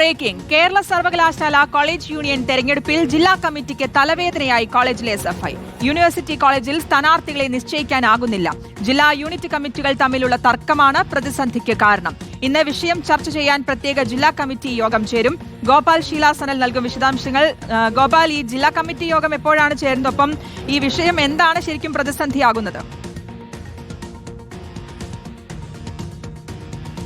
Breaking. Kerala സർവകലാശാല college union തെരഞ്ഞെടുപ്പിൽ ജില്ലാ കമ്മിറ്റിക്ക് തലവേദനയായി കോളേജിലെ എസ് എഫ് ഐ. യൂണിവേഴ്സിറ്റി കോളേജിൽ സ്ഥാനാർത്ഥികളെ നിശ്ചയിക്കാനാകുന്നില്ല. ജില്ലാ യൂണിറ്റ് കമ്മിറ്റികൾ തമ്മിലുള്ള തർക്കമാണ് പ്രതിസന്ധിക്ക് കാരണം. ഇന്ന് വിഷയം ചർച്ച ചെയ്യാൻ പ്രത്യേക ജില്ലാ കമ്മിറ്റി യോഗം ചേരും. ഗോപാൽ ശീലാസനൽ നൽകും വിശദാംശങ്ങൾ. ഗോപാൽ ഈ ജില്ലാ കമ്മിറ്റി യോഗം എപ്പോഴാണ് ചേരുന്നതൊപ്പം ഈ വിഷയം എന്താണ് ശരിക്കും പ്രതിസന്ധിയാകുന്നത്?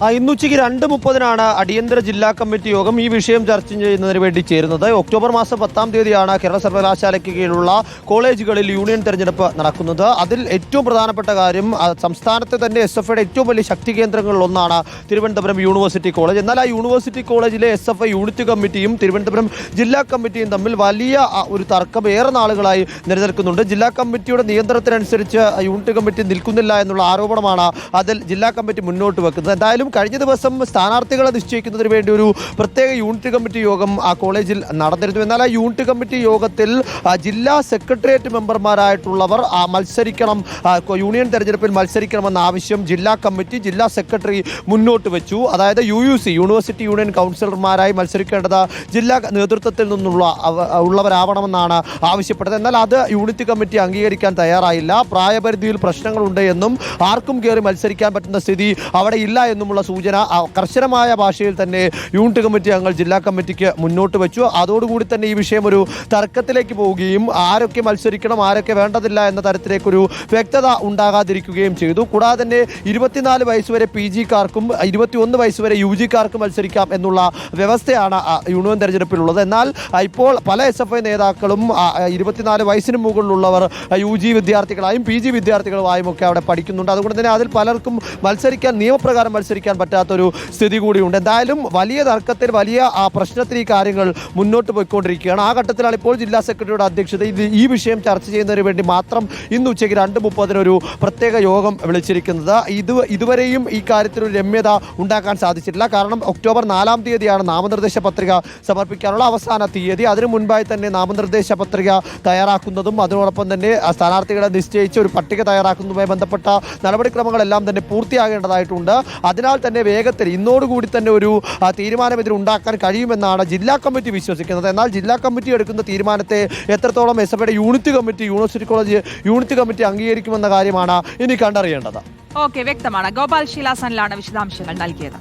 ആ, ഇന്ന് ഉച്ചയ്ക്ക് രണ്ട് മുപ്പതിനാണ് അടിയന്തര ജില്ലാ കമ്മിറ്റി യോഗം ഈ വിഷയം ചർച്ച ചെയ്യുന്നതിന് വേണ്ടി ചേരുന്നത്. ഒക്ടോബർ മാസം പത്താം തീയതിയാണ് കേരള സർവകലാശാലയ്ക്ക് കീഴിലുള്ള കോളേജുകളിൽ യൂണിയൻ തെരഞ്ഞെടുപ്പ് നടക്കുന്നത്. അതിൽ ഏറ്റവും പ്രധാനപ്പെട്ട കാര്യം സംസ്ഥാനത്തെ തന്നെ എസ് എഫ് ഐയുടെ ഏറ്റവും വലിയ ശക്തി കേന്ദ്രങ്ങളിലൊന്നാണ് തിരുവനന്തപുരം യൂണിവേഴ്സിറ്റി കോളേജ്. എന്നാൽ ആ യൂണിവേഴ്സിറ്റി കോളേജിലെ എസ് എഫ് ഐ യൂണിറ്റ് കമ്മിറ്റിയും തിരുവനന്തപുരം ജില്ലാ കമ്മിറ്റിയും തമ്മിൽ വലിയ ഒരു തർക്കം ഏറെ നാളുകളായി നിലനിൽക്കുന്നുണ്ട്. ജില്ലാ കമ്മിറ്റിയുടെ നിയന്ത്രണത്തിനനുസരിച്ച് യൂണിറ്റ് കമ്മിറ്റി നിൽക്കുന്നില്ല എന്നുള്ള ആരോപണമാണ് അതിൽ ജില്ലാ കമ്മിറ്റി മുന്നോട്ട് വെക്കുന്നത്. എന്തായാലും കഴിഞ്ഞ ദിവസം സ്ഥാനാർത്ഥികളെ നിശ്ചയിക്കുന്നതിന് വേണ്ടി ഒരു പ്രത്യേക യൂണിറ്റ് കമ്മിറ്റി യോഗം ആ കോളേജിൽ നടന്നിരുന്നു. എന്നാൽ ആ യൂണിറ്റ് കമ്മിറ്റി യോഗത്തിൽ ജില്ലാ സെക്രട്ടേറിയറ്റ് മെമ്പർമാരായിട്ടുള്ളവർ മത്സരിക്കണം യൂണിയൻ തെരഞ്ഞെടുപ്പിൽ മത്സരിക്കണമെന്ന ആവശ്യം ജില്ലാ കമ്മിറ്റി ജില്ലാ സെക്രട്ടറി മുന്നോട്ട് വെച്ചു. അതായത് U U C university union കൗൺസിലർമാരായി മത്സരിക്കേണ്ടത് ജില്ലാ നേതൃത്വത്തിൽ നിന്നുള്ള ഉള്ളവരാവണമെന്നാണ് ആവശ്യപ്പെട്ടത്. എന്നാൽ അത് യൂണിറ്റ് കമ്മിറ്റി അംഗീകരിക്കാൻ തയ്യാറായില്ല. പ്രായപരിധിയിൽ പ്രശ്നങ്ങളുണ്ട് എന്നും ആർക്കും കയറി മത്സരിക്കാൻ പറ്റുന്ന സ്ഥിതി അവിടെ ഇല്ല എന്നുമുള്ള സൂചന കർശനമായ ഭാഷയിൽ തന്നെ യൂണിറ്റ് കമ്മിറ്റി അംഗങ്ങൾ ജില്ലാ കമ്മിറ്റിക്ക് മുന്നോട്ട് വെച്ചു. അതോടുകൂടി തന്നെ ഈ വിഷയം ഒരു തർക്കത്തിലേക്ക് പോവുകയും ആരൊക്കെ മത്സരിക്കണം ആരൊക്കെ വേണ്ടതില്ല എന്ന തരത്തിലേക്കൊരു വ്യക്തത ഉണ്ടാകാതിരിക്കുകയും ചെയ്തു. കൂടാതെ തന്നെ ഇരുപത്തിനാല് വയസ്സ് വരെ പി ജിക്കാർക്കും ഇരുപത്തിയൊന്ന് വയസ്സ് വരെ യു ജിക്കാർക്കും മത്സരിക്കാം എന്നുള്ള വ്യവസ്ഥയാണ് യൂണിയൻ തെരഞ്ഞെടുപ്പിലുള്ളത്. എന്നാൽ ഇപ്പോൾ പല എസ് എഫ് ഐ നേതാക്കളും ഇരുപത്തിനാല് വയസ്സിന് മുകളിലുള്ളവർ യു ജി വിദ്യാർത്ഥികളായും പി ജി വിദ്യാർത്ഥികളുമായും ഒക്കെ അവിടെ പഠിക്കുന്നുണ്ട്. അതുകൊണ്ട് തന്നെ അതിൽ പലർക്കും മത്സരിക്കാൻ നിയമപ്രകാരം മത്സരിക്കാൻ പറ്റാത്തൊരു സ്ഥിതി കൂടിയുണ്ട്. എന്തായാലും വലിയ തർക്കത്തിൽ വലിയ ആ പ്രശ്നത്തിൽ ഈ കാര്യങ്ങൾ മുന്നോട്ട് പോയിക്കൊണ്ടിരിക്കുകയാണ്. ആ ഘട്ടത്തിലാണ് ഇപ്പോൾ ജില്ലാ സെക്രട്ടറിയുടെ അധ്യക്ഷത. ഇത് ഈ വിഷയം ചർച്ച ചെയ്യുന്നതിന് വേണ്ടി മാത്രം ഇന്ന് ഉച്ചയ്ക്ക് രണ്ട് മുപ്പതിനൊരു പ്രത്യേക യോഗം വിളിച്ചിരിക്കുന്നത്. ഇത് ഇതുവരെയും ഈ കാര്യത്തിൽ ഒരു രമ്യത ഉണ്ടാക്കാൻ സാധിച്ചിട്ടില്ല. കാരണം ഒക്ടോബർ നാലാം തീയതിയാണ് നാമനിർദ്ദേശ പത്രിക സമർപ്പിക്കാനുള്ള അവസാന തീയതി. അതിനു മുൻപായി തന്നെ നാമനിർദ്ദേശ പത്രിക തയ്യാറാക്കുന്നതും അതിനോടൊപ്പം തന്നെ നിശ്ചയിച്ച് ഒരു പട്ടിക തയ്യാറാക്കുന്നതുമായി ബന്ധപ്പെട്ട നടപടിക്രമങ്ങളെല്ലാം തന്നെ പൂർത്തിയാകേണ്ടതായിട്ടുണ്ട്. അതിനാൽ തന്നെ വേഗത്തിൽ ഇന്നോടുകൂടി തന്നെ ഒരു തീരുമാനം ഇതിൽ ഉണ്ടാക്കാൻ കഴിയുമെന്നാണ് ജില്ലാ കമ്മിറ്റി വിശ്വസിക്കുന്നത്. എന്നാൽ ജില്ലാ കമ്മിറ്റി എടുക്കുന്ന തീരുമാനത്തെ എത്രത്തോളം S F unit committee university college unit committee അംഗീകരിക്കുമെന്ന കാര്യമാണ് ഇനി കണ്ടറിയേണ്ടത്. ഓക്കെ വ്യക്തമാണ്. ഗോപാൽ ശീലാസനിലാണ് വിശദാംശങ്ങൾ നൽകിയത്.